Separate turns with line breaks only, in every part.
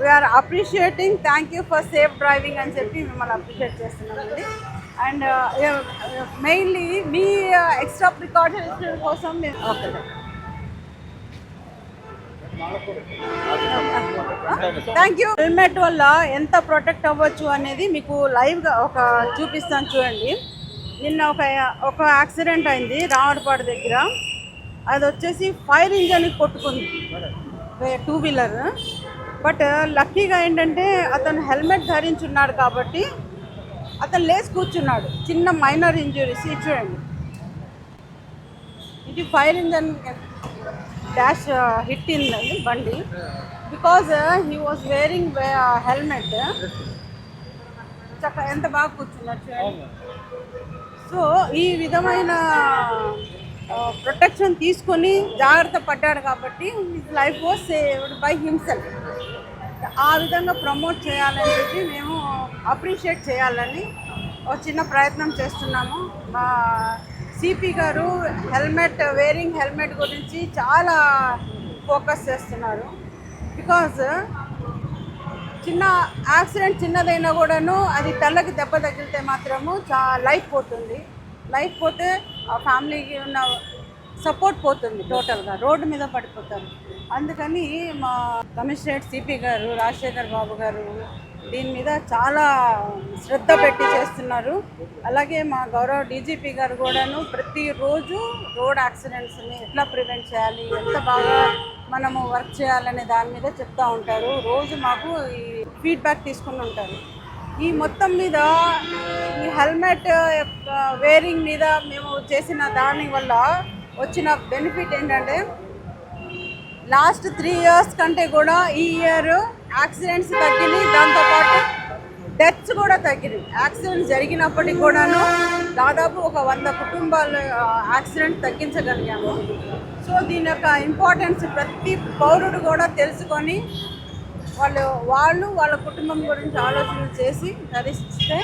We're appreciating thank you for safe driving అని చెప్పి మిమ్మల్ని అప్రిషియేట్ చేస్తున్నామండి. అండ్ మెయిన్లీ మీ ఎక్స్ట్రా ప్రికాషన్స్ కోసం మేము ఓకే థ్యాంక్ యూ హెల్మెట్ వల్ల ఎంత ప్రొటెక్ట్ అవ్వచ్చు అనేది మీకు లైవ్గా ఒక చూపిస్తాను చూడండి. నిన్న ఒక ఒక యాక్సిడెంట్ అయింది రావడపాడు దగ్గర. అది వచ్చేసి ఫైర్ ఇంజన్ కొట్టుకుంది. టూ వీలర్ బట్ uh, లక్కీగా ఏంటంటే అతను హెల్మెట్ ధరించున్నాడు కాబట్టి అతను లేచి కూర్చున్నాడు. చిన్న మైనర్ ఇంజురీస్ చూడండి. ఇది fire engine dash uh, hit in బండి. Because he was wearing helmet. చక్క ఎంత బాగా కూర్చున్నాడు చూడండి. సో ఈ విధమైన uh, ప్రొటెక్షన్ తీసుకొని జాగ్రత్త పడ్డాడు కాబట్టి his life was saved by himself ఆ విధంగా ప్రమోట్ చేయాలని చెప్పి మేము అప్రిషియేట్ చేయాలని ఒక చిన్న ప్రయత్నం చేస్తున్నాము. మా సిపి గారు హెల్మెట్ వేరింగ్ హెల్మెట్ గురించి చాలా ఫోకస్ చేస్తున్నారు. బికాజ్ చిన్న యాక్సిడెంట్ చిన్నదైనా కూడాను అది తలకి దెబ్బ తగిలితే మాత్రము చా లైఫ్ పోతుంది. లైఫ్ పోతే ఆ ఫ్యామిలీకి ఉన్న సపోర్ట్ పోతుంది టోటల్గా రోడ్డు మీద పడిపోతారు. అందుకని మా కమిషనరేట్ సిపి గారు రాజశేఖర్ బాబు గారు దీని మీద చాలా శ్రద్ధ పెట్టి చేస్తున్నారు. అలాగే మా గౌరవ డీజీపీ గారు కూడాను ప్రతిరోజు రోడ్ యాక్సిడెంట్స్ని ఎట్లా ప్రివెంట్ చేయాలి ఎంత బాగా మనము వర్క్ చేయాలనే దాని మీద చెప్తూ ఉంటారు. రోజు మాకు ఈ ఫీడ్బ్యాక్ తీసుకుని ఉంటారు. ఈ మొత్తం మీద ఈ హెల్మెట్ వేరింగ్ మీద మేము చేసిన దాని వల్ల వచ్చిన బెనిఫిట్ ఏంటంటే లాస్ట్ త్రీ ఇయర్స్ కంటే కూడా ఈ ఇయర్ యాక్సిడెంట్స్ తగ్గినాయి. దాంతోపాటు డెత్స్ కూడా తగ్గినాయి. యాక్సిడెంట్ జరిగినప్పటికి కూడాను దాదాపు ఒక వంద కుటుంబాలు యాక్సిడెంట్ తగ్గించగలిగాము. సో దీని యొక్క ఇంపార్టెన్స్ ప్రతి పౌరుడు కూడా తెలుసుకొని వాళ్ళు వాళ్ళు వాళ్ళ కుటుంబం గురించి ఆలోచన చేసి ధరిస్తే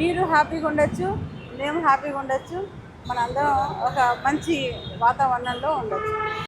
మీరు హ్యాపీగా ఉండొచ్చు మేము హ్యాపీగా ఉండొచ్చు. మనందరం ఒక మంచి వాతావరణంలో ఉండొచ్చు.